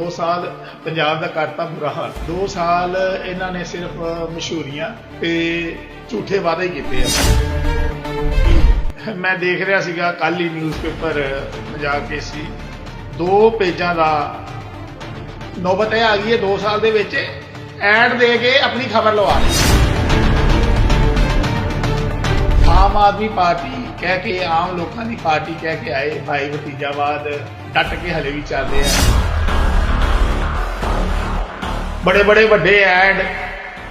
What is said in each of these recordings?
2 ਸਾਲ ਪੰਜਾਬ ਦਾ ਕਰਤਾ ਬੁਰਾ ਹਾਲ। 2 ਸਾਲ ਇਹਨਾਂ ਨੇ ਸਿਰਫ ਮਸ਼ਹੂਰੀਆਂ ਤੇ ਝੂਠੇ ਵਾਅਦੇ ਕੀਤੇ ਆ। ਮੈਂ ਦੇਖ ਰਿਹਾ ਸੀਗਾ ਕੱਲ ਹੀ ਨਿਊਜ਼ਪੇਪਰ ਪੰਜਾਬ ਕੇਸਰੀ। ਦੋ ਪੇਜਾਂ ਦਾ ਨੌਬਤ ਇਹ ਆ ਗਈ ਹੈ 2 ਸਾਲ ਦੇ ਵਿੱਚ ਐਡ ਦੇ ਕੇ ਆਪਣੀ ਖਬਰ ਲਵਾ ਲਈ ਆਮ ਆਦਮੀ ਪਾਰਟੀ ਕਹਿ ਕੇ, ਆਮ ਲੋਕਾਂ ਦੀ ਪਾਰਟੀ ਕਹਿ ਕੇ ਆਏ, ਭਾਈ ਭਤੀਜਾਵਾਦ ਡਟ ਕੇ ਹਲੇ ਵੀ ਚੱਲਦੇ ਆ ਬੜੇ ਬੜੇ ਵੱਡੇ ਐਡ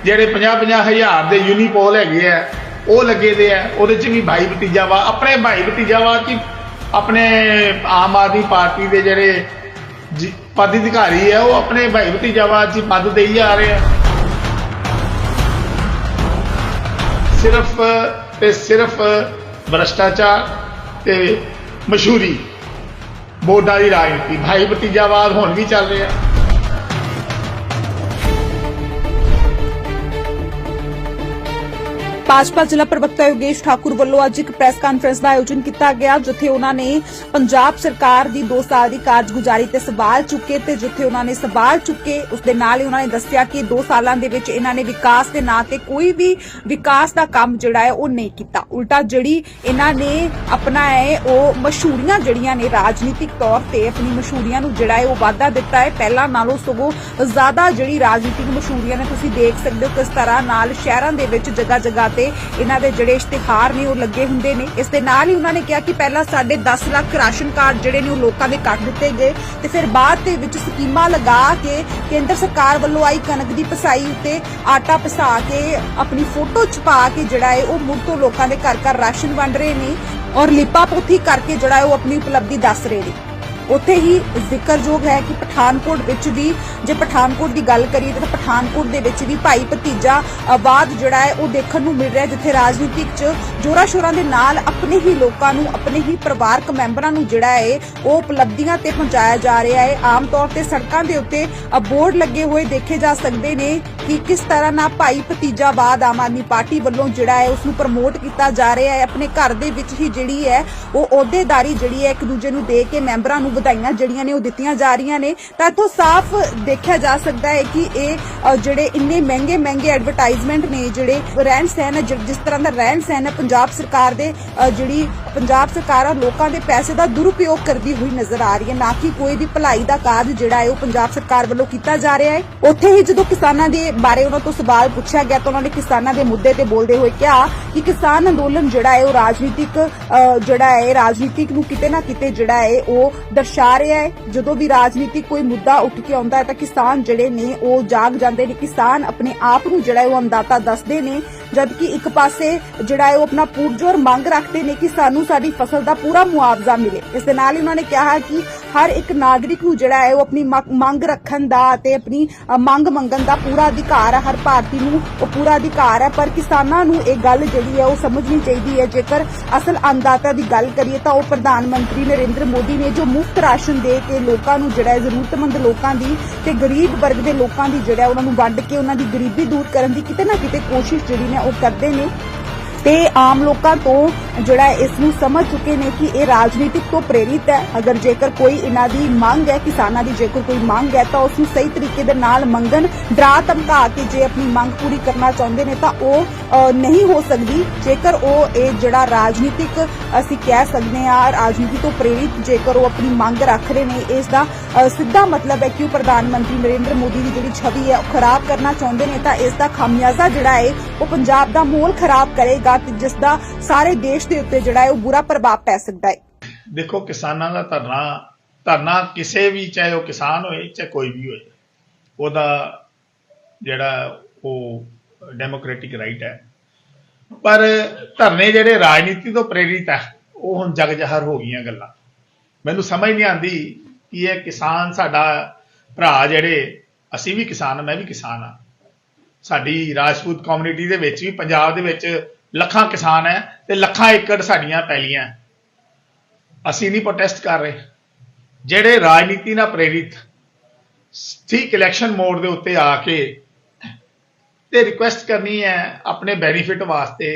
ਜਿਹੜੇ 50 50 ਹਜ਼ਾਰ ਦੇ ਯੂਨੀਪੋਲ ਹੈਗੇ ਆ, ਉਹ ਲੱਗੇ ਦੇ ਆ। ਉਹਦੇ ਚ ਵੀ ਭਾਈ ਭਤੀਜਾਵਾ ਆਪਣੇ ਭਾਈ ਭਤੀਜਾਵਾ ਕੀ ਆਪਣੇ ਆਮ ਆਦਮੀ ਪਾਰਟੀ ਦੇ ਜਿਹੜੇ ਜੀ- ਪਦ ਅਧਿਕਾਰੀ ਆ, ਉਹ ਆਪਣੇ ਭਾਈ ਭਤੀਜਾਵਾ ਚ ਹੀ ਪਦ ਦੇਈ ਜਾ ਰਹੇ ਆ। ਸਿਰਫ ਤੇ ਸਿਰਫ ਭ੍ਰਸ਼ਟਾਚਾਰ ਤੇ ਮਸ਼ਹੂਰੀ ਬੋਰਡਾਂ ਦੀ ਰਾਜਨੀਤੀ। ਭਾਈ ਭਤੀਜਾਵਾਦ ਹੁਣ ਵੀ ਚੱਲ ਰਿਹਾ। ਭਾਜਪਾ ਜ਼ਿਲ੍ਹਾ ਪ੍ਰਵਕਤਾ ਯੋਗੇਸ਼ ਠਾਕੁਰ ਵੱਲੋਂ ਅੱਜ ਇੱਕ ਪ੍ਰੈਸ ਕਾਨਫਰੰਸ ਦਾ ਆਯੋਜਨ ਕੀਤਾ ਗਿਆ, ਜਿੱਥੇ ਉਹਨਾਂ ਨੇ ਪੰਜਾਬ ਸਰਕਾਰ ਦੀ 2 ਸਾਲ ਦੀ ਕਾਰਜਗੁਜ਼ਾਰੀ ਤੇ ਸਵਾਲ ਚੁੱਕੇ ਤੇ ਜਿੱਥੇ ਉਹਨਾਂ ਨੇ ਸਵਾਲ ਚੁੱਕੇ, ਉਸ ਦੇ ਨਾਲ ਹੀ ਉਹਨਾਂ ਨੇ ਦੱਸਿਆ ਕਿ 2 ਸਾਲਾਂ ਦੇ ਵਿੱਚ ਇਹਨਾਂ ਨੇ ਵਿਕਾਸ ਦੇ ਨਾਂ ਤੇ ਕੋਈ ਵੀ ਵਿਕਾਸ ਦਾ ਕੰਮ ਜਿਹੜਾ ਹੈ ਉਹ ਨਹੀਂ ਕੀਤਾ। ਉਲਟਾ ਜਿਹੜੀ ਇਹਨਾਂ ਨੇ ਆਪਣਾ ਹੈ ਉਹ ਮਸ਼ਹੂਰੀਆਂ ਜਿਹੜੀਆਂ ਨੇ ਰਾਜਨੀਤਿਕ ਤੌਰ ਤੇ ਆਪਣੀ ਮਸ਼ਹੂਰੀਆਂ ਨੂੰ ਜਿਹੜਾ ਹੈ ਉਹ ਵਾਧਾ ਦਿੱਤਾ ਹੈ। ਪਹਿਲਾਂ ਨਾਲੋਂ ਸਗੋਂ ਜ਼ਿਆਦਾ ਜਿਹੜੀ ਰਾਜਨੀਤਿਕ ਮਸ਼ਹੂਰੀਆਂ ਨੇ ਤੁਸੀਂ ਦੇਖ ਸਕਦੇ ਹੋ ਕਿਸ ਤਰ੍ਹਾਂ ਨਾਲ ਸ਼ਹਿਰਾਂ ਦੇ ਵਿੱਚ ਜਗ੍ਹਾ ਜਗ੍ਹਾ ਤੇ ਇਹਨਾਂ ਦੇ ਜਿਹੜੇ ਇਸ਼ਤਿਹਾਰ ਨੇ ਉਹ ਲੱਗੇ ਹੁੰਦੇ ਨੇ। ਇਸ ਦੇ ਨਾਲ ਹੀ ਉਹਨਾਂ ਨੇ ਕਿਹਾ ਕਿ ਪਹਿਲਾਂ ਸਾਡੇ 10 ਲੱਖ ਰਾਸ਼ਨ ਕਾਰਡ ਜਿਹੜੇ ਨੇ ਉਹ ਲੋਕਾਂ ਦੇ ਕੱਟ ਦਿੱਤੇ ਗਏ ਤੇ ਫਿਰ ਬਾਅਦ ਦੇ ਵਿੱਚ ਸਕੀਮਾਂ ਲਗਾ ਕੇ ਕੇਂਦਰ ਸਰਕਾਰ ਵੱਲੋਂ ਆਈ ਕਣਕ ਦੀ ਪਸਾਈ ਉੱਤੇ ਆਟਾ ਪਸਾ ਕੇ ਆਪਣੀ ਫੋਟੋ ਛਪਾ ਕੇ ਜਿਹੜਾ ਹੈ ਉਹ ਮੁੜ ਤੋਂ ਲੋਕਾਂ ਦੇ ਘਰ ਘਰ ਰਾਸ਼ਨ ਵੰਡ ਰਹੇ ਨੇ ਔਰ ਲਿਪਾ ਪੋਥੀ ਕਰਕੇ ਜਿਹੜਾ ਉਹ ਆਪਣੀ ਉਪਲਬਧੀ ਦੱਸ ਰਹੇ ਨੇ। ਉੱਥੇ ਹੀ ਜ਼ਿਕਰਯੋਗ ਹੈ ਕਿ ਪਠਾਨਕੋਟ ਵਿੱਚ ਵੀ, ਜੇ ਪਠਾਨਕੋਟ ਦੀ ਗੱਲ ਕਰੀਏ ਤਾਂ ਪਠਾਨਕੋਟ ਦੇ ਵਿੱਚ ਵੀ ਭਾਈ ਭਤੀਜਾ ਆਵਾਜ਼ ਜਿਹੜਾ ਹੈ, ਉਹ ਦੇਖਣ ਨੂੰ ਮਿਲ ਰਿਹਾ ਜਿੱਥੇ ਰਾਜਨੀਤਿਕ 'ਚ ਜੋਰਾ ਸ਼ੋਰਾਂ ਦੇ ਨਾਲ ਆਪਣੇ ਹੀ ਲੋਕਾਂ ਨੂੰ, ਆਪਣੇ ਹੀ ਪਰਿਵਾਰਕ ਮੈਂਬਰਾਂ ਨੂੰ ਜਿਹੜਾ ਹੈ, ਉਹ ਉਪਲਬਧੀਆਂ ਤੇ ਪਹੁੰਚਾਇਆ ਜਾ ਰਿਹਾ ਹੈ। ਆਮ ਤੌਰ ਤੇ ਸੜਕਾਂ ਦੇ ਉੱਤੇ ਬੋਰਡ ਲੱਗੇ ਹੋਏ ਦੇਖੇ ਜਾ ਸਕਦੇ ਨੇ ਕਿ ਕਿਸ ਤਰ੍ਹਾਂ ਨਾਲ ਭਾਈ ਭਤੀਜਾਵਾਦ ਆਮ ਆਦਮੀ ਪਾਰਟੀ ਵੱਲੋਂ ਜਿਹੜਾ ਹੈ ਉਸ ਨੂੰ ਪ੍ਰਮੋਟ ਕੀਤਾ ਜਾ ਰਿਹਾ ਹੈ। ਆਪਣੇ ਘਰ ਦੇ ਵਿੱਚ ਹੀ ਜਿਹੜੀ ਹੈ, ਉਹ ਅਹੁਦੇਦਾਰੀ ਜਿਹੜੀ ਹੈ, ਇੱਕ ਦੂਜੇ ਨੂੰ ਦੇ ਕੇ ਮੈਂਬਰਾਂ ਨੂੰ ਵਧਾਈਆਂ ਜਿਹੜੀਆਂ ਨੇ ਉਹ ਦਿੱਤੀਆਂ ਜਾ ਰਹੀਆਂ ਨੇ। ਤਾਂ ਇੱਥੋਂ ਸਾਫ਼ ਦੇਖਿਆ ਜਾ ਸਕਦਾ ਹੈ ਕਿ ਇਹ ਜਿਹੜੇ ਇੰਨੇ ਮਹਿੰਗੇ ਮਹਿੰਗੇ ਐਡਵਰਟਾਈਜ਼ਮੈਂਟ ਨੇ ਜਿਹੜੇ ਰਹਿਣ ਸਹਿਣ ਜਿਸ ਤਰ੍ਹਾਂ ਦਾ ਰਹਿਣ ਸਹਿਣ ਹੈ, ਪੰਜਾਬ ਸਰਕਾਰ ਦੇ ਜਿਹੜੀ ਪੰਜਾਬ ਸਰਕਾਰ ਆ ਲੋਕਾਂ ਦੇ ਪੈਸੇ ਦਾ ਦੁਰਉਪਯੋਗ ਕਰਦੀ ਹੋਈ ਨਜ਼ਰ ਆ ਰਹੀ ਹੈ। ਨਾ ਕਿ ਕੋਈ ਵੀ ਭਲਾਈ ਦਾ ਕਾਰਜ ਜਿਹੜਾ ਹੈ ਉਹ ਪੰਜਾਬ ਸਰਕਾਰ ਵੱਲੋਂ ਕੀਤਾ ਜਾ ਰਿਹਾ ਹੈ। ਉੱਥੇ ਹੀ ਜਦੋਂ ਕਿਸਾਨਾਂ ਦੇ ਬਾਰੇ ਉਹਨਾਂ ਤੋਂ ਸਵਾਲ ਪੁੱਛਿਆ ਗਿਆ ਤਾਂ ਉਹਨਾਂ ਨੇ ਕਿਸਾਨਾਂ ਦੇ ਮੁੱਦੇ ਤੇ ਬੋਲਦੇ ਹੋਏ ਕਿਹਾ ਕਿ ਕਿਸਾਨ ਅੰਦੋਲਨ ਜਿਹੜਾ ਹੈ ਉਹ ਰਾਜਨੀਤਿਕ ਜਿਹੜਾ ਹੈ ਰਾਜਨੀਤਿਕ ਨੂੰ ਕਿਤੇ ਨਾ ਕਿਤੇ ਜਿਹੜਾ ਹੈ ਉਹ ਦਰਸਾ ਰਿਹਾ ਹੈ। ਜਦੋਂ ਵੀ ਰਾਜਨੀਤਿਕ ਕੋਈ ਮੁੱਦਾ ਉੱਠ ਕੇ ਆਉਂਦਾ ਹੈ ਤਾਂ ਕਿਸਾਨ ਜਿਹੜੇ ਨੇ ਉਹ ਜਾਗ ਜਾਂਦੇ ਨੇ। ਕਿਸਾਨ ਆਪਣੇ ਆਪ ਨੂੰ ਜਿਹੜਾ ਉਹ ਅੰਦਾਤਾ ਦੱਸਦੇ ਨੇ ਜਦਕਿ ਇੱਕ ਪਾਸੇ ਜਿਹੜਾ ਹੈ ਉਹ ਆਪਣਾ ਪੂਰਜੋਰ ਮੰਗ ਰੱਖਦੇ ਨੇ ਕਿ ਸਾਨੂੰ ਸਾਡੀ ਫਸਲ ਦਾ ਪੂਰਾ ਮੁਆਵਜ਼ਾ ਮਿਲੇ। ਇਸ ਦੇ ਨਾਲ ਹੀ ਉਹਨਾਂ ਨੇ ਕਿਹਾ ਕਿ ਹਰ ਇੱਕ ਨਾਗਰਿਕ ਨੂੰ ਜਿਹੜਾ ਹੈ ਉਹ ਆਪਣੀ ਮੰਗ- ਰੱਖਣ ਦਾ ਤੇ ਆਪਣੀ ਮੰਗ ਮੰਗਣ ਦਾ ਪੂਰਾ ਅਧਿਕਾਰ ਹੈ ਹਰ ਭਾਰਤੀ ਨੂੰ ਉਹ ਪੂਰਾ ਅਧਿਕਾਰ ਹੈ ਪਰ ਕਿਸਾਨਾਂ ਨੂੰ ਇਹ ਗੱਲ ਜਿਹੜੀ ਹੈ ਉਹ ਸਮਝਣੀ ਚਾਹੀਦੀ ਹੈ। ਜੇਕਰ ਅਸਲ ਅੰਦਾਤਾ ਦੀ ਗੱਲ ਕਰੀਏ ਤਾਂ ਉਹ ਪ੍ਰਧਾਨ ਮੰਤਰੀ ਨਰਿੰਦਰ ਮੋਦੀ ਨੇ ਜੋ ਮੁਫਤ ਰਾਸ਼ਨ ਦੇ ਕੇ ਲੋਕਾਂ ਨੂੰ ਜਿਹੜਾ ਹੈ ਜ਼ਰੂਰਤਮੰਦ ਲੋਕਾਂ ਦੀ ਤੇ ਗਰੀਬ ਵਰਗ ਦੇ ਲੋਕਾਂ ਦੀ ਜਿਹੜਾ ਹੈ ਉਹਨਾਂ ਨੂੰ ਵੰਡ ਕੇ ਉਹਨਾਂ ਦੀ ਗਰੀਬੀ ਦੂਰ ਕਰਨ ਦੀ ਕਿਤੇ ਨਾ ਕਿਤੇ ਕੋਸ਼ਿਸ਼ ਜਿਹੜੀ ਨੇ ਉਹ ਕਰਦੇ ਨੇ ਤੇ ਆਮ ਲੋਕਾਂ ਤੋਂ ਜਿਹੜਾ ਇਸ ਨੂੰ ਸਮਝ ਚੁੱਕੇ ਨੇ ਕਿ ਇਹ ਰਾਜਨੀਤਿਕ ਤੋਂ ਪ੍ਰੇਰਿਤ ਹੈ। ਅਗਰ ਜੇਕਰ ਕੋਈ ਇਹਨਾਂ ਦੀ ਮੰਗ ਹੈ, ਕਿਸਾਨਾਂ ਦੀ ਜੇਕਰ ਕੋਈ ਮੰਗ ਹੈ, ਤਾਂ ਉਸ ਨੂੰ ਸਹੀ ਤਰੀਕੇ ਦੇ ਨਾਲ ਮੰਗਣ, ਡਰਾ ਧਮਕਾ ਕੇ ਜੇ ਆਪਣੀ ਮੰਗ ਪੂਰੀ ਕਰਨਾ ਚਾਹੁੰਦੇ ਨੇ, ਤਾਂ ਉਹ ਨਹੀਂ ਹੋ ਸਕਦੀ। ਜੇਕਰ ਉਹ ਇਹ ਜਿਹੜਾ ਰਾਜਨੀਤਿਕ ਅਸੀਂ ਕਹਿ ਸਕਦੇ ਹਾਂ, ਰਾਜਨੀਤੀ ਤੋਂ ਪ੍ਰੇਰਿਤ ਜੇਕਰ ਉਹ ਆਪਣੀ ਮੰਗ ਰੱਖ ਰਹੇ ਨੇ, ਇਸ ਦਾ ਸਿੱਧਾ ਮਤਲਬ ਹੈ ਕਿ ਉਹ ਪ੍ਰਧਾਨ ਮੰਤਰੀ ਨਰਿੰਦਰ ਮੋਦੀ ਦੀ ਜਿਹੜੀ ਛਵੀ ਹੈ, ਉਹ ਖਰਾਬ ਕਰਨਾ ਚਾਹੁੰਦੇ ਨੇ, ਤਾਂ ਇਸ ਦਾ ਖਾਮਿਆਜ਼ਾ ਜਿਹੜਾ ਹੈ, ਉਹ ਪੰਜਾਬ ਦਾ ਮੋਲ ਖਰਾਬ ਕਰੇਗਾ। ਤੇ ਜਿਸ ਦਾ ਸਾਰੇ ਦੇਸ਼ ਦੇ ਉੱਤੇ ਜਿਹੜਾ ਹੈ ਉਹ ਬੁਰਾ ਪ੍ਰਭਾਵ ਪੈ ਸਕਦਾ ਹੈ। ਦੇਖੋ ਕਿਸਾਨਾਂ ਦਾ ਧਰਨਾ ਧਰਨਾ ਕਿਸੇ ਵੀ ਚਾਹੇ ਉਹ ਕਿਸਾਨ ਹੋਏ ਚਾਹੇ ਕੋਈ ਵੀ ਹੋਏ ਉਹਦਾ ਜਿਹੜਾ ਉਹ ਡੈਮੋਕ੍ਰੈਟਿਕ ਰਾਈਟ ਹੈ। ਪਰ ਧਰਨੇ ਜਿਹੜੇ ਰਾਜਨੀਤੀ ਤੋਂ ਪ੍ਰੇਰਿਤ ਹੈ ਉਹ ਹੁਣ ਜਗ ਜਹਰ ਹੋ ਗਈਆਂ ਗੱਲਾਂ। ਮੈਨੂੰ ਸਮਝ ਨਹੀਂ ਆਂਦੀ ਕਿ ਇਹ ਕਿਸਾਨ ਸਾਡਾ ਭਰਾ ਜਿਹੜੇ ਅਸੀਂ ਵੀ ਕਿਸਾਨ ਹਾਂ, ਮੈਂ ਵੀ ਕਿਸਾਨ ਆ ਸਾਡੀ ਰਾਜਪੂਤ ਕਮਿਊਨਿਟੀ ਦੇ ਵਿੱਚ ਵੀ ਪੰਜਾਬ ਦੇ ਵਿੱਚ ਲੱਖਾਂ ਕਿਸਾਨ ਹੈ ਤੇ ਲੱਖਾਂ ਏਕੜ ਸਾਡੀਆਂ ਪੈਲੀਆਂ ਅਸੀਂ ਨਹੀਂ ਪ੍ਰੋਟੈਸਟ ਕਰ ਰਹੇ। ਜਿਹੜੇ ਰਾਜਨੀਤੀ ਨਾਲ ਪ੍ਰੇਰਿਤ ਠੀਕ ਇਲੈਕਸ਼ਨ ਮੋਡ ਦੇ ਉੱਤੇ ਆ ਕੇ ਤੇ ਰਿਕੁਐਸਟ ਕਰਨੀ ਹੈ ਆਪਣੇ ਬੈਨੀਫਿਟ ਵਾਸਤੇ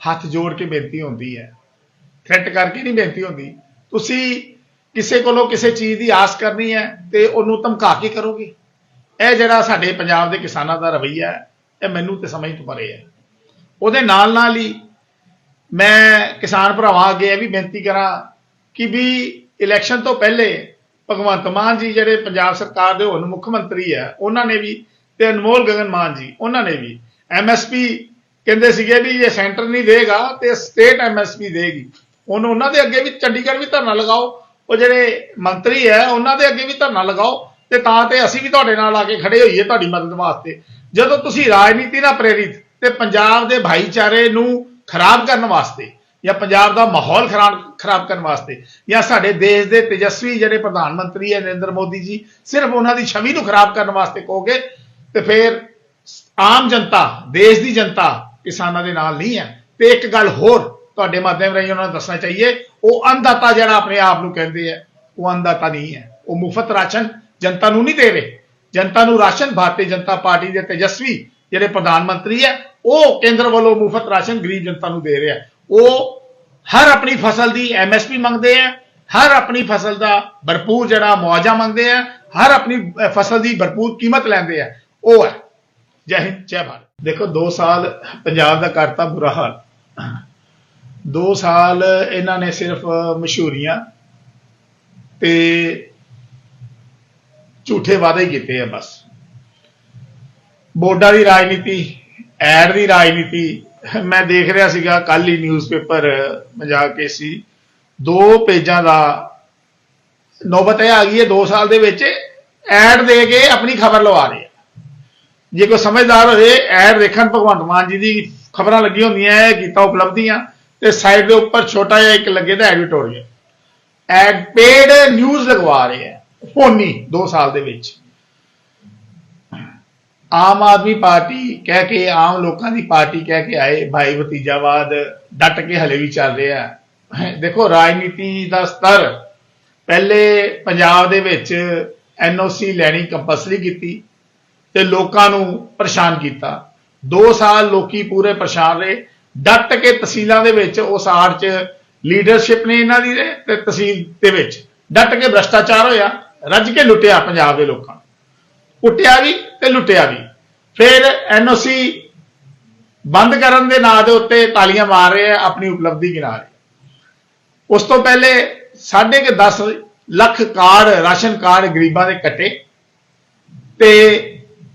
ਹੱਥ ਜੋੜ ਕੇ ਬੇਨਤੀ ਹੁੰਦੀ ਹੈ। ਥ੍ਰੈਟ ਕਰਕੇ ਨਹੀਂ ਬੇਨਤੀ ਹੁੰਦੀ। ਤੁਸੀਂ ਕਿਸੇ ਕੋਲੋਂ ਕਿਸੇ ਚੀਜ਼ ਦੀ ਆਸ ਕਰਨੀ ਹੈ ਤੇ ਉਹਨੂੰ ਧਮਕਾ ਕੇ ਕਰੋਗੇ। ਇਹ ਜਿਹੜਾ ਸਾਡੇ ਪੰਜਾਬ ਦੇ ਕਿਸਾਨਾਂ ਦਾ ਰਵੱਈਆ ਹੈ, ਇਹ ਮੈਨੂੰ ਤੇ ਸਮਝ ਤੋਂ ਪਰੇ ਹੈ। ਉਹਦੇ ਨਾਲ ਨਾਲ ਹੀ ਮੈਂ ਕਿਸਾਨ ਭਰਾਵਾਂ ਅੱਗੇ ਇਹ ਵੀ ਬੇਨਤੀ ਕਰਾਂ ਕਿ ਵੀ ਇਲੈਕਸ਼ਨ ਤੋਂ ਪਹਿਲੇ ਭਗਵੰਤ ਮਾਨ ਜੀ ਜਿਹੜੇ ਪੰਜਾਬ ਸਰਕਾਰ ਦੇ ਹੁਣ ਮੁੱਖ ਮੰਤਰੀ ਹੈ, ਉਹਨਾਂ ਨੇ ਵੀ ਤੇ ਅਨਮੋਲ ਗਗਨ ਮਾਨ ਜੀ, ਉਹਨਾਂ ਨੇ ਵੀ ਐਮਐਸਪੀ ਕਹਿੰਦੇ ਸੀਗੇ ਵੀ ਇਹ ਸੈਂਟਰ ਨਹੀਂ ਦੇਗਾ ਤੇ ਸਟੇਟ ਐਮਐਸਪੀ ਦੇਗੀ। ਉਹਨੂੰ ਉਹਨਾਂ ਦੇ ਅੱਗੇ ਵੀ ਚੰਡੀਗੜ੍ਹ ਵੀ ਧਰਨਾ ਲਗਾਓ, ਉਹ ਜਿਹੜੇ ਮੰਤਰੀ ਹੈ, ਉਹਨਾਂ ਦੇ ਅੱਗੇ ਵੀ ਧਰਨਾ ਲਗਾਓ ਤੇ ਤਾਂ ਤੇ ਅਸੀਂ ਵੀ ਤੁਹਾਡੇ ਨਾਲ ਆ ਕੇ ਖੜੇ ਹੋਈਏ ਤੁਹਾਡੀ ਮਦਦ ਵਾਸਤੇ। ਜਦੋਂ ਤੁਸੀਂ ਰਾਜਨੀਤੀ ਨਾਲ ਪ੍ਰੇਰਿਤ ਤੇ ਪੰਜਾਬ ਦੇ ਭਾਈਚਾਰੇ ਨੂੰ ਖਰਾਬ ਕਰਨ ਵਾਸਤੇ ਜਾਂ ਪੰਜਾਬ ਦਾ ਮਾਹੌਲ ਖਰਾਬ ਖਰਾਬ ਕਰਨ ਵਾਸਤੇ ਜਾਂ ਸਾਡੇ ਦੇਸ਼ ਦੇ ਤੇਜਸਵੀ ਜਿਹੜੇ ਪ੍ਰਧਾਨ ਮੰਤਰੀ ਹੈ ਨਰਿੰਦਰ ਮੋਦੀ ਜੀ, ਸਿਰਫ ਉਹਨਾਂ ਦੀ ਛਵੀ ਨੂੰ ਖਰਾਬ ਕਰਨ ਵਾਸਤੇ ਕਹੋਗੇ, ਤੇ ਫਿਰ ਆਮ ਜਨਤਾ, ਦੇਸ਼ ਦੀ ਜਨਤਾ ਕਿਸਾਨਾਂ ਦੇ ਨਾਲ ਨਹੀਂ ਹੈ। ਤੇ ਇੱਕ ਗੱਲ ਹੋਰ ਤੁਹਾਡੇ ਮਾਧਿਅਮ ਰਾਹੀਂ ਉਹਨਾਂ ਨੂੰ ਦੱਸਣਾ ਚਾਹੀਏ, ਉਹ ਅੰਨਦਾਤਾ ਜਿਹੜਾ ਆਪਣੇ ਆਪ ਨੂੰ ਕਹਿੰਦੇ ਆ, ਉਹ ਅੰਨਦਾਤਾ ਨਹੀਂ ਹੈ। ਉਹ ਮੁਫਤ ਰਾਸ਼ਨ ਜਨਤਾ ਨੂੰ ਨਹੀਂ ਦੇ ਰਹੇ। ਜਨਤਾ ਨੂੰ ਰਾਸ਼ਨ, ਭਾਰਤੀ ਜਨਤਾ ਪਾਰਟੀ ਦੇ ਤੇਜਸਵੀ ਜਿਹੜੇ ਪ੍ਰਧਾਨ ਮੰਤਰੀ ਹੈ ਉਹ ਕੇਂਦਰ ਵੱਲੋਂ ਮੁਫਤ ਰਾਸ਼ਨ ਗਰੀਬ ਜਨਤਾ ਨੂੰ ਦੇ ਰਿਹਾ ਉਹ ਹਰ ਆਪਣੀ ਫਸਲ ਦੀ ਐਮਐਸਪੀ ਮੰਗਦੇ ਆ, ਹਰ ਆਪਣੀ ਫਸਲ ਦਾ ਭਰਪੂਰ ਜਿਹੜਾ ਮੁਆਵਜ਼ਾ ਮੰਗਦੇ ਆ, ਹਰ ਆਪਣੀ ਫਸਲ ਦੀ ਭਰਪੂਰ ਕੀਮਤ ਲੈਂਦੇ ਆ। ਉਹ ਹੈ। ਜੈ ਹਿੰਦ, ਜੈ ਭਾਰਤ। ਦੇਖੋ 2 ਸਾਲ ਪੰਜਾਬ ਦਾ ਕਰਤਾ ਬੁਰਾ ਹਾਲ। 2 ਸਾਲ ਇਹਨਾਂ ਨੇ ਸਿਰਫ ਮਸ਼ਹੂਰੀਆਂ ਤੇ ਝੂਠੇ ਵਾਅਦੇ ਕੀਤੇ ਆ ਬਸ। ਬੋਰਡਾਂ ਦੀ ਰਾਜਨੀਤੀ ਐਡ ਦੀ ਰਾਜਨੀਤੀ ਮੈਂ ਦੇਖ ਰਿਹਾ ਸੀਗਾ ਕੱਲ ਹੀ ਨਿਊਜ਼ਪੇਪਰ ਪੰਜਾਬ ਕੇ ਸੀ ਦੋ ਪੇਜਾਂ ਦਾ ਨੌਬਤ ਇਹ ਆ ਗਈ ਹੈ 2 ਸਾਲ ਦੇ ਵਿੱਚ ਐਡ ਦੇ ਕੇ ਆਪਣੀ ਖਬਰ ਲਵਾ ਰਹੇ ਜੇ ਕੋਈ ਸਮਝਦਾਰ ਹੋਵੇ, ਐਡ ਦੇਖਣ ਭਗਵੰਤ ਮਾਨ ਜੀ ਦੀ ਖਬਰਾਂ ਲੱਗੀਆਂ ਹੁੰਦੀਆਂ ਹੈ ਕੀਤਾ ਉਪਲਬਧੀਆਂ, ਤੇ ਸਾਈਡ ਦੇ ਉੱਪਰ ਛੋਟਾ ਜਿਹਾ ਇੱਕ ਲੱਗੇ ਦਾ ਐਡੀਟੋਰੀਅਲ ਐਡ ਪੇਡ ਨਿਊਜ਼ ਲਗਵਾ ਰਹੇ ਆ ਫੋਨੀ 2 ਸਾਲ ਦੇ ਵਿੱਚ। ਆਮ ਆਦਮੀ ਪਾਰਟੀ ਕਹਿ ਕੇ ਆਮ ਲੋਕਾਂ ਦੀ ਪਾਰਟੀ ਕਹਿ ਕੇ ਆਏ, ਭਾਈ ਭਤੀਜਾਵਾਦ ਡਟ ਕੇ ਹਲੇ ਵੀ ਚੱਲ ਰਿਹਾ। ਦੇਖੋ, ਰਾਜਨੀਤੀ ਦਾ ਸਤਰ ਪਹਿਲੇ ਪੰਜਾਬ ਦੇ ਵਿੱਚ ਐਨਓਸੀ ਲੈਣੀ ਕੰਪਲਸਰੀ ਕੀਤੀ ਤੇ ਲੋਕਾਂ ਨੂੰ ਪਰੇਸ਼ਾਨ ਕੀਤਾ। 2 ਸਾਲ ਲੋਕੀ ਪੂਰੇ ਪਰੇਸ਼ਾਨ ਰਹੇ। ਡਟ ਕੇ ਤਹਿਸੀਲਾਂ ਦੇ ਵਿੱਚ ਉਸ ਆੜ 'ਚ ਲੀਡਰਸ਼ਿਪ ਨੇ ਇਹਨਾਂ ਦੀ ਤੇ ਤਹਿਸੀਲ ਦੇ ਵਿੱਚ ਡਟ ਕੇ ਭ੍ਰਸ਼ਟਾਚਾਰ ਹੋਇਆ। ਰੱਜ ਕੇ ਲੁੱਟਿਆ ਪੰਜਾਬ ਦੇ ਲੋਕਾਂ ਨੂੰ। ਕੁੱਟਿਆ ਵੀ ਤੇ ਲੁੱਟਿਆ ਵੀ। ਫਿਰ ਐਨਓਸੀ ਬੰਦ ਕਰਨ ਦੇ ਨਾਂ ਦੇ ਉੱਤੇ ਤਾਲੀਆਂ ਮਾਰ ਰਹੇ ਆ ਆਪਣੀ ਉਪਲਬਧੀ ਗਿਣਾ ਰਹੇ ਉਸ ਤੋਂ ਪਹਿਲੇ ਸਾਢੇ ਕੇ 10 ਲੱਖ ਕਾਰਡ, ਰਾਸ਼ਨ ਕਾਰਡ ਗਰੀਬਾਂ ਦੇ ਕੱਟੇ ਤੇ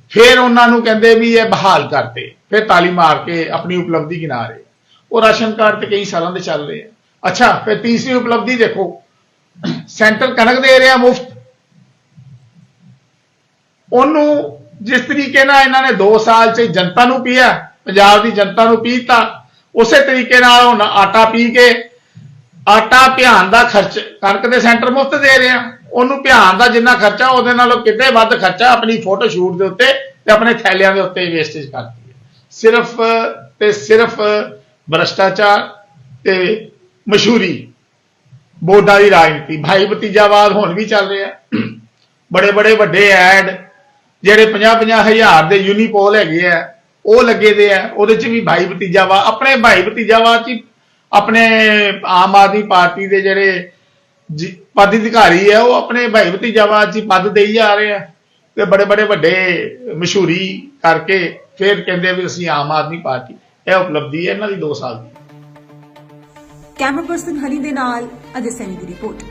ਫਿਰ ਉਹਨਾਂ ਨੂੰ ਕਹਿੰਦੇ ਵੀ ਇਹ ਬਹਾਲ ਕਰਤੇ। ਫਿਰ ਤਾਲੀ ਮਾਰ ਕੇ ਆਪਣੀ ਉਪਲਬਧੀ ਗਿਣਾ ਰਹੇ। ਉਹ ਰਾਸ਼ਨ ਕਾਰਡ ਤੇ ਕਈ ਸਾਲਾਂ ਦੇ ਚੱਲ ਰਹੇ ਆ ਅੱਛਾ, ਫਿਰ ਤੀਸਰੀ ਉਪਲਬਧੀ ਦੇਖੋ। ਸੈਂਟਰ ਕਣਕ ਦੇ ਰਿਹਾ ਮੁਫਤ। ਉਹਨੂੰ ਜਿਸ ਤਰੀਕੇ ਨਾਲ ਇਹਨਾਂ ਨੇ 2 ਸਾਲ 'ਚ ਜਨਤਾ ਨੂੰ ਪੀਆ, ਪੰਜਾਬ ਦੀ ਜਨਤਾ ਨੂੰ ਪੀਤਾ, ਉਸੇ ਤਰੀਕੇ ਨਾਲ ਹੁਣ ਆਟਾ ਪੀ ਕੇ ਆਟਾ ਭਿਆਨ ਦਾ ਖਰਚ ਕਣਕ ਦੇ ਸੈਂਟਰ ਮੁਫਤ ਦੇ ਰਹੇ ਆ। ਉਹਨੂੰ ਭਿਆਨ ਦਾ ਜਿੰਨਾ ਖਰਚਾ, ਉਹਦੇ ਨਾਲੋਂ ਕਿਤੇ ਵੱਧ ਖਰਚਾ ਆਪਣੀ ਫੋਟੋ ਸ਼ੂਟ ਦੇ ਉੱਤੇ ਤੇ ਆਪਣੇ ਥੈਲਿਆਂ ਦੇ ਉੱਤੇ ਵੇਸਟੇਜ ਕਰਦੀ ਹੈ। ਸਿਰਫ ਤੇ ਸਿਰਫ ਭ੍ਰਸ਼ਟਾਚਾਰ ਤੇ ਮਸ਼ਹੂਰੀ ਬੋਰਡਾਂ ਦੀ ਰਾਜਨੀਤੀ। ਭਾਈ ਭਤੀਜਾਵਾਦ ਹੁਣ ਵੀ ਚੱਲ ਰਿਹਾ। ਬੜੇ ਬੜੇ ਵੱਡੇ ਐਡ ਜਿਹੜੇ 50 50 ਹਜ਼ਾਰ ਦੇ ਯੂਨੀਪੋਲ ਹੈਗੇ ਆ, ਉਹ ਲੱਗੇ ਦੇ ਆ, ਉਹਦੇ ਚ ਵੀ ਭਾਈ ਭਤੀਜਾਵਾ ਆਪਣੇ ਭਾਈ ਭਤੀਜਾਵਾ ਚ ਆਪਣੇ ਆਮ ਆਦਮੀ ਪਾਰਟੀ ਦੇ ਜਿਹੜੇ ਪਦ ਅਧਿਕਾਰੀ ਆ, ਉਹ ਆਪਣੇ ਭਾਈ ਭਤੀਜਾਵਾ ਚ ਪਦ ਦੇਈ ਜਾ ਰਹੇ ਆ ਤੇ ਬੜੇ ਬੜੇ ਵੱਡੇ ਮਸ਼ਹੂਰੀ ਕਰਕੇ ਫਿਰ ਕਹਿੰਦੇ ਵੀ ਅਸੀਂ ਆਮ ਆਦਮੀ ਪਾਰਟੀ, ਇਹ ਉਪਲਬਧੀ ਹੈ ਇਹਨਾਂ ਦੀ 2 ਸਾਲ ਦੀ। ਕੈਮਰਾ ਪਰਸਨ ਹਨੀ ਦੇ ਨਾਲ ਅਜੇ ਸੈਨੀ ਦੀ ਰਿਪੋਰਟ।